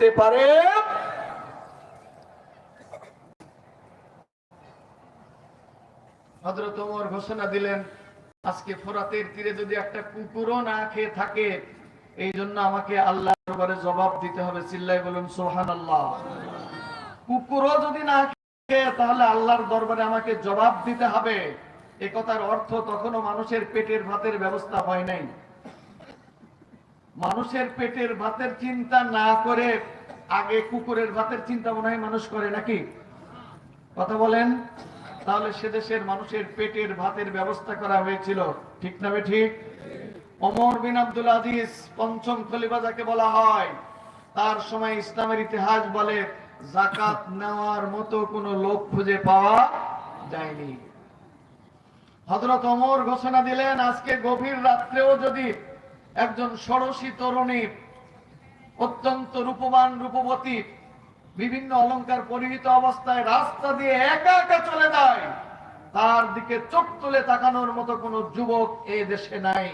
করতে পারে? হজরত ওমর ঘোষণা দিলেন, আজকে ফোরাতের তীরে যদি একটা কুকুরও না খেয়ে থাকে, এই জন্য আমাকে আল্লাহ জবাব দিতে হবে চিল্লাই বলুন সোহান আল্লাহ কুকুরও যদি না খেয়ে, তাহলে আল্লাহর দরবারে আমাকে জবাব দিতে হবে। একথার অর্থ তখনও মানুষের পেটের ভাতের ব্যবস্থা হয় নাই। মানুষের পেটের ভাতের চিন্তা না করে আগে কুকুরের ভাতের চিন্তা মনে হয় মানুষ করে নাকি? কথা বলেন। তাহলে সে দেশের মানুষের পেটের ভাতের ব্যবস্থা করা হয়েছিল। ঠিক না ঠিক? অমর বিন আব্দুল আজিজ পঞ্চম খলিফা যাকে বলা হয়, তার সময় ইসলামের ইতিহাস বলে জাকাত নেওয়ার মতো কোনো লোক খুঁজে পাওয়া যায়নি। হযরত অমর ঘোষণা দিলেন, আজকে গভীর রাত্রেও যদি একজন ষোড়শী তরুণী অত্যন্ত রূপবান রূপবতী বিভিন্ন অলংকার পরিহিত অবস্থায় রাস্তা দিয়ে একা একা চলে যায়। তার দিকে চোখ তুলে তাকানোর মতো কোন যুবক এ দেশে নাই।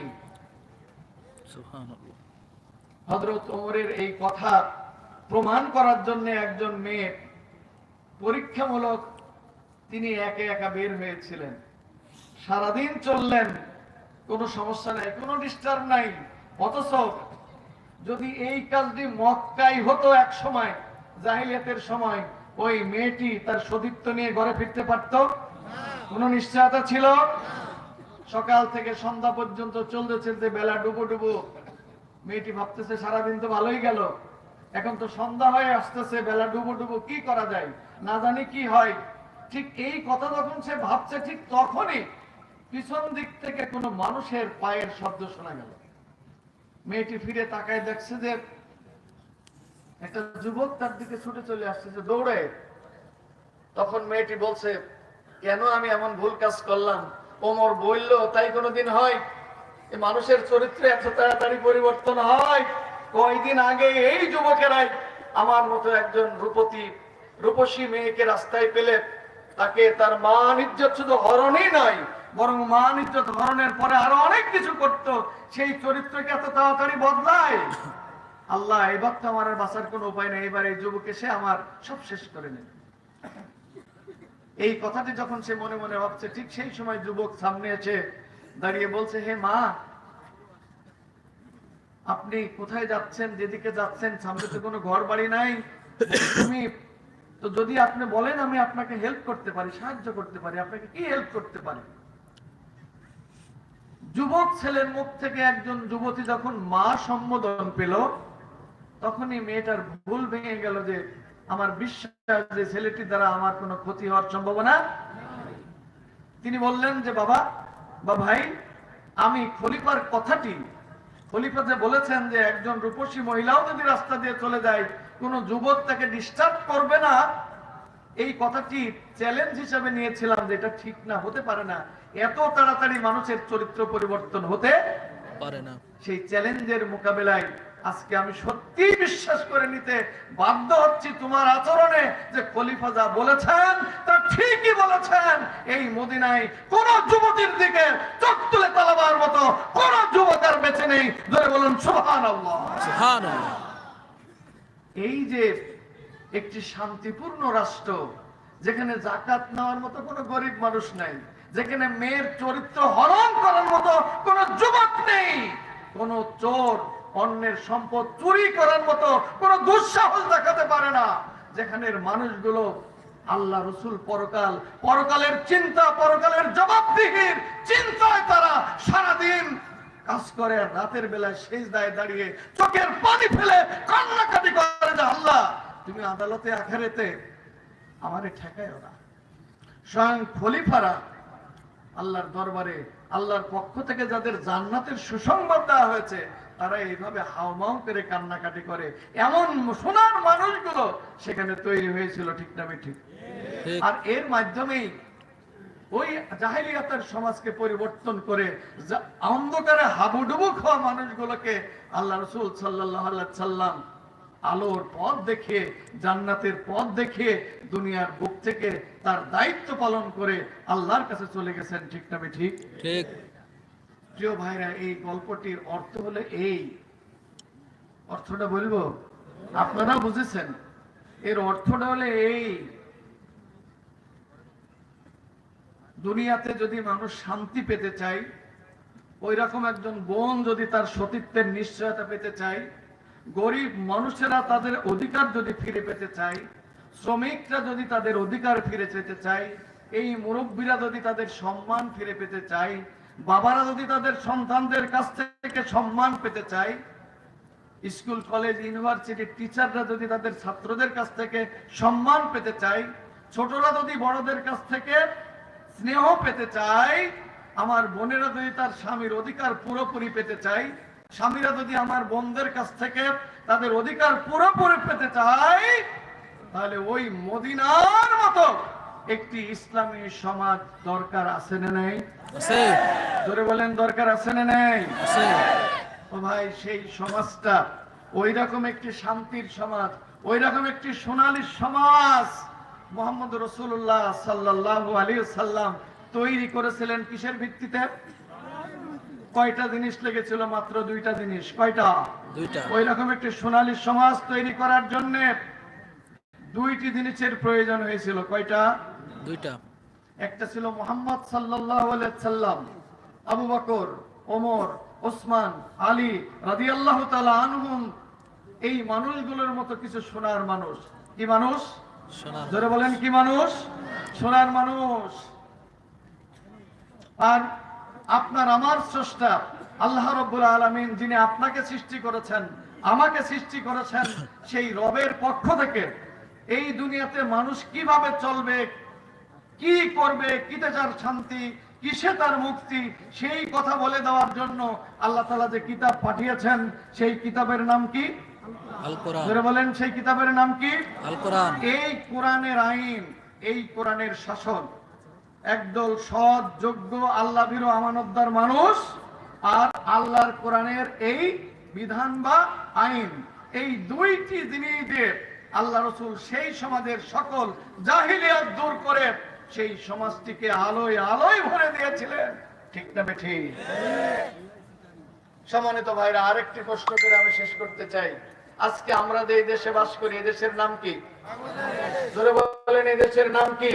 হজরত ওমরের এই কথা প্রমাণ করার জন্য একজন মেয়ে পরীক্ষামূলক তিনি একে একা বের হয়েছিলেন। সারাদিন চললেন কোনো সমস্যা নাই, কোনো ডিস্টার্ব নাই। অথচ যদি এই কাজটি মক্কাই হতো এক সময়, জাহিলিয়াতের সময়, ওই মেয়েটি তার সতীত্ব নিয়ে ঘরে ফিরতে পারত? কোন নিশ্চয়তা ছিল? সকাল থেকে সন্ধ্যা পর্যন্ত চলতে চলতে বেলা ডুবো ডুবো। মেয়েটি ভাবতেছে, সারাদিন তো ভালোই গেল। এখন তো সন্ধ্যা হয়ে আসতেছে, বেলা ডুবো ডুবো, কি করা যায়? না জানি কি হয়। ঠিক এই কথা যখন সে ভাবছে, ঠিক তখনই পিছন দিক থেকে কোনো মানুষের পায়ের শব্দ শোনা গেল। মেয়েটি ফিরে তাকায় দেখছে যে একটা যুবক তার দিকে ছুটে চলে আসছে যে, দৌড়ে। তখন মেয়েটি বলছে, কেন আমি এমন ভুল কাজ করলাম? ওমর বলল, তাই কোনোদিন হয়। মানুষের চরিত্রে এত তাড়াতাড়ি পরিবর্তন হয়। কয়দিন আগে এই যুবকেরাই আমার মতো একজন রূপতী, রূপসী মেয়েকে রাস্তায় পেলে তাকে তার মান ইজ্জত শুধু হরণই নয়। বরং মান ইজ্জত হরণের পরে আরও অনেক কিছু করত। সেই চরিত্রকে এত তাড়াতাড়ি বদলায়। আল্লাহ এবার তো আমার বাঁচার কোনো উপায় নেই। এবার এই যুবক এসে আমার সব শেষ করে নেবে। এই কথাটি যখন সে মনে মনে ভাবছে, ঠিক সেই সময় যুবক সামনে এসে দাঁড়িয়ে বলছে, হে মা, আপনি কোথায় যাচ্ছেন? যেদিকে যাচ্ছেন, সামনে তো কোনো ঘর বাড়ি নাই। তুমি, তো যদি আপনি বলেন, আমি আপনাকে হেল্প করতে পারি, সাহায্য করতে পারি, আপনাকে কি হেল্প করতে পারি? যুবক ছেলের মুখ থেকে একজন যুবতী যখন মা সম্বোধন পেল, তখনই মেয়েটার ভুল ভেঙে গেল যে, আমার বিশ্বাস যে ছেলেটি দ্বারা আমার কোনো ক্ষতি হওয়ার সম্ভাবনা তিনি বললেন যে, বাবা, বা ভাই, আমি খলিফার কথাটি, খলিফা যে বলেছেন যে, একজন রূপসী মহিলাও যদি রাস্তা দিয়ে চলে যায়, কোনো যুবক তাকে ডিস্টার্ব করবে না। এই কথাটি চ্যালেঞ্জ হিসেবে নিয়েছিলাম যে, এটা ঠিক না, হতে পারে না। এত তাড়াতাড়ি মানুষের চরিত্র পরিবর্তন হতে পারে না। সেই চ্যালেঞ্জের মোকাবেলায় আজকে আমি সত্যি বিশ্বাস করে নিতে বাধ্য হচ্ছি তোমার আচরণে যে খলিফা যা বলেছেন তা ঠিকই বলেছেন। এই মদিনায় কোন যুবতীর দিকে চোখ তুলে তালাবার মতো কোন যুবক আর বেঁচে নেই। ধরে বলুন সোহান এই যে একটি শান্তিপূর্ণ রাষ্ট্র যেখানে জাকাত নেওয়ার মতো কোনো গরিব মানুষ নাই যেখানে মেয়ের চরিত্র হরণ করার মতো কোনো যুবক নেই, কোন চোর অন্যের সম্পদ চুরি করার মতো কোন দুঃসাহস দেখাতে পারে না। যেখানের মানুষগুলো আল্লাহ রসুল পরকাল, পরকালের চিন্তা, পরকালের জবাবদিহির চিন্তায় তারা সারাদিন কাজ করে রাতের বেলায় শেষ দায়ে দাঁড়িয়ে চোখের পানি ফেলে কান্নাকাটি করে যে আল্লাহ, তুমি আদালতে, আখেরেতে আমারে ঠেকায় না। স্বয়ং খলিফারা আল্লাহর দরবারে আল্লাহর পক্ষ থেকে যাদের জান্নাতের সুসংবাদ দেওয়া হয়েছে তারা এইভাবে হাউমাউ করে কান্নাকাটি করে। এমন সোনার মানুষগুলো সেখানে তৈরি হয়েছিল ঠিক না ঠিক। আর এর মাধ্যমেই ওই জাহেলিয়াতের সমাজকে পরিবর্তন করে অন্ধকারে হাবুডুবু খাওয়া মানুষগুলোকে আল্লাহ রসুল সাল্লাহ সাল্লাম আলোর পথ দেখে জান্নাতের পথ দেখে দুনিয়ার বুক থেকে তার দায়িত্ব পালন করে আল্লাহর কাছে চলে গেছেন ঠিক না ঠিক? ঠিক। প্রিয় ভাইরা এই গল্পটির অর্থ হলো এই। অর্থটা বলব? আপনারা বুঝেছেন। এর অর্থটা হলে এই। দুনিয়াতে যদি মানুষ শান্তি পেতে চায় ওই রকম একজন বোন যদি তার সতীত্বের নিশ্চয়তা পেতে চায় গরিব মানুষেরা তাদের অধিকার যদি ফিরে পেতে চায়, শ্রমিকরা যদি তাদের অধিকার ফিরে পেতে চায়, এই মুরব্বীরা যদি তাদের সম্মান ফিরে পেতে চায়, বাবারা যদি তাদের সন্তানদের কাছ থেকে সম্মান পেতে চায়, স্কুল, কলেজ ইউনিভার্সিটির টিচাররা যদি তাদের ছাত্রদের কাছ থেকে সম্মান পেতে চায়, ছোটরা যদি বড়দের কাছ থেকে স্নেহ পেতে চায়, আমার বোনেরা যদি তার স্বামীর অধিকার পুরোপুরি পেতে চায় স্বামীরা যদি আমার বোনদের কাছ থেকে তাদের অধিকার পুরোপুরি পেতে চায় তাহলে ওই মদিনার মতো একটি ইসলামী সমাজ দরকার আছে না নেই? জোরে বলেন দরকার আছে না নেই? ও ভাই সেই সমাজটা ওই রকম একটি শান্তির সমাজ ওই রকম একটি সোনালী সমাজ মোহাম্মদ রসুল্লাহ সাল্লাহ আলী সাল্লাম তৈরি করেছিলেন কিসের ভিত্তিতে? কয়টা জিনিস লেগেছিল? মাত্র দুইটা জিনিস। কয়টা? দুইটা। ওই রকম একটি সোনালী সমাজ তৈরি করার জন্য দুইটি জিনিসের প্রয়োজন হয়েছিল। কয়টা? দুইটা। একটা ছিল মোহাম্মদ সাল্লাম আবু বকর ওমর ওসমান আলী রাদিয়াল্লাহু তাআলা আনহুম। এই মানুষগুলোর মতো কিছু সোনার মানুষ। কি মানুষ? ধরে বলেন কি মানুষ? সোনার মানুষ। আর আপনার আমার স্রষ্টা আল্লাহ রব্বুল আলমিন যিনি আপনাকে সৃষ্টি করেছেন আমাকে সৃষ্টি করেছেন সেই রবের পক্ষ থেকে এই দুনিয়াতে মানুষ কীভাবে চলবে কি করবে কিতে তার শান্তি কিসে তার মুক্তি সেই কথা বলে দেওয়ার জন্য আল্লাহ তালা যে কিতাব পাঠিয়েছেন সেই কিতাবের নাম কি? বলেন সেই কিতাবের নাম কি? এই কোরআনের আইন এই কোরআনের শাসন একদল সৎ যোগ্য আল্লাহ বিরো আমানতদার মানুষ আর আল্লাহর কোরআনের এই বিধান বা আইন। এই দুইটি জিনিসের আল্লাহ রসুল সেই সমাজের সকল জাহিলিয়াত দূর করে সেই সমাজটিকে আলোয় আলোয় ভরে দিয়েছিলেন। ঠিক না বেঠি? সম্মানিত ভাইরা আরেকটি প্রশ্ন করে আমি শেষ করতে চাই। আজকে আমরা যে এই দেশে বাস করি এই দেশের নাম কি? ধরে বলেন এই দেশের নাম কি?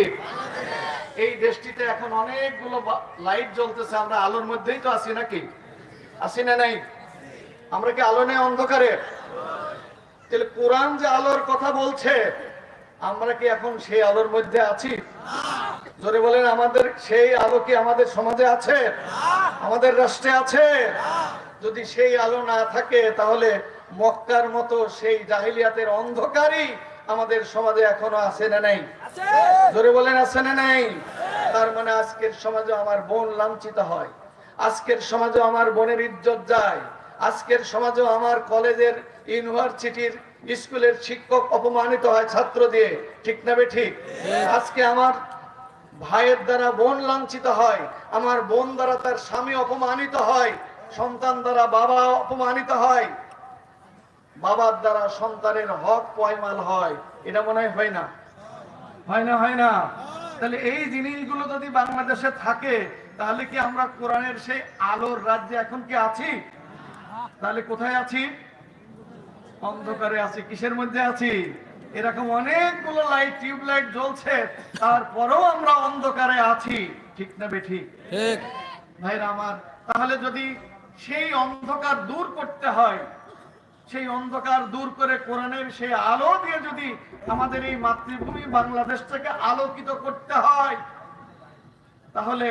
এই দেশটিতে এখন অনেকগুলো লাইট জ্বলতেছে। আমরা আলোর মধ্যেই তো আছি নাকি? আছি না নাই? আমরা কি আলো নেই অন্ধকারে? তাহলে কোরআন যে আলোর কথা বলছে, আমরা কি এখন সেই আলোর মধ্যে আছি? জোরে বলেন, আমাদের সেই আলো কি আমাদের সমাজে আছে? আমাদের রাষ্ট্রে আছে? যদি সেই আলো না থাকে, তাহলে মক্কার মতো সেই জাহিলিয়াতের অন্ধকারই আমাদের সমাজে এখনও আছে না নাই? জোরে বলেন আছে না নাই? তার মানে আজকের সমাজে আমার বোন লাঞ্ছিত হয়। আজকের সমাজে আমার বোনের ইজ্জত যায়। আজকের সমাজে আমার কলেজের ইউনিভার্সিটির স্কুলের শিক্ষক অপমানিত হয় ছাত্র দিয়ে। ঠিক না বে ঠিক? আজকে আমার ভাইয়ের দ্বারা বোন লাঞ্ছিত হয় আমার বোন দ্বারা তার স্বামী অপমানিত হয় সন্তান দ্বারা বাবা অপমানিত হয়। বাবার দ্বারা সন্তানের হক পয়মাল হয় এটা মনে হয় হয় না? হয় না হয় না? তাহলে এই জিনিসগুলো যদি বাংলাদেশে থাকে তাহলে কি আমরা কোরআনের সেই আলোর রাজ্যে এখন কি আছি? তাহলে কোথায় আছি? অন্ধকারে আছি কিসের মধ্যে আছি? এরকম অনেকগুলো লাইট টিউব লাইট জ্বলছে তারপরেও আমরা অন্ধকারে আছি। ঠিক না বেঠি ভাইরা আমার তাহলে যদি সেই অন্ধকার দূর করতে হয় সেই অন্ধকার দূর করে কোরআনের সেই আলো দিয়ে যদি আমাদের এই মাতৃভূমি বাংলাদেশটাকে আলোকিত করতে হয়, তাহলে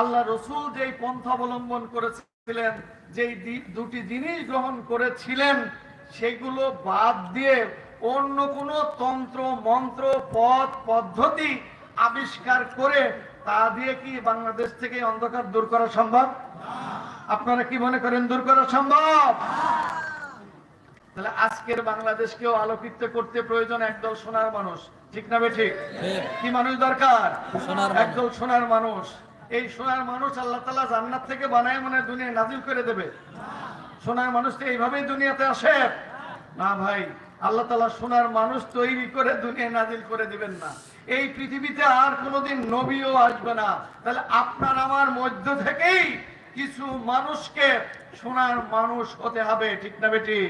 আল্লাহ রসুল যেই পন্থা অবলম্বন করেছিলেন, যেই দুটি জিনিস গ্রহণ করেছিলেন, সেগুলো বাদ দিয়ে অন্য কোনো তন্ত্র, মন্ত্র, পথ, পদ্ধতি আবিষ্কার করে তা দিয়ে কি বাংলাদেশ থেকে অন্ধকার দূর করা সম্ভব? আপনারা কি মনে করেন দূর করা সম্ভব? তাহলে আজকের বাংলাদেশকেও আলোকিত করতে প্রয়োজন একদল সোনার মানুষ। ঠিক না বে ঠিক ঠিক কি মানুষ দরকার? একদল সোনার মানুষ। এই সোনার মানুষ আল্লাহ তালা জান্নাত থেকে বানায় মানে দুনিয়া নাজিল করে দেবে। সোনার মানুষ তো এইভাবেই দুনিয়াতে আসে। না ভাই আল্লাহ তালা সোনার মানুষ তৈরি করে দুনিয়া নাজিল করে দিবেন না। এই পৃথিবীতে আর কোনোদিন নবীও আসবে না। তাহলে আপনার আমার মধ্য থেকেই কিছু মানুষকে সোনার মানুষ হতে হবে ঠিক না বেটি?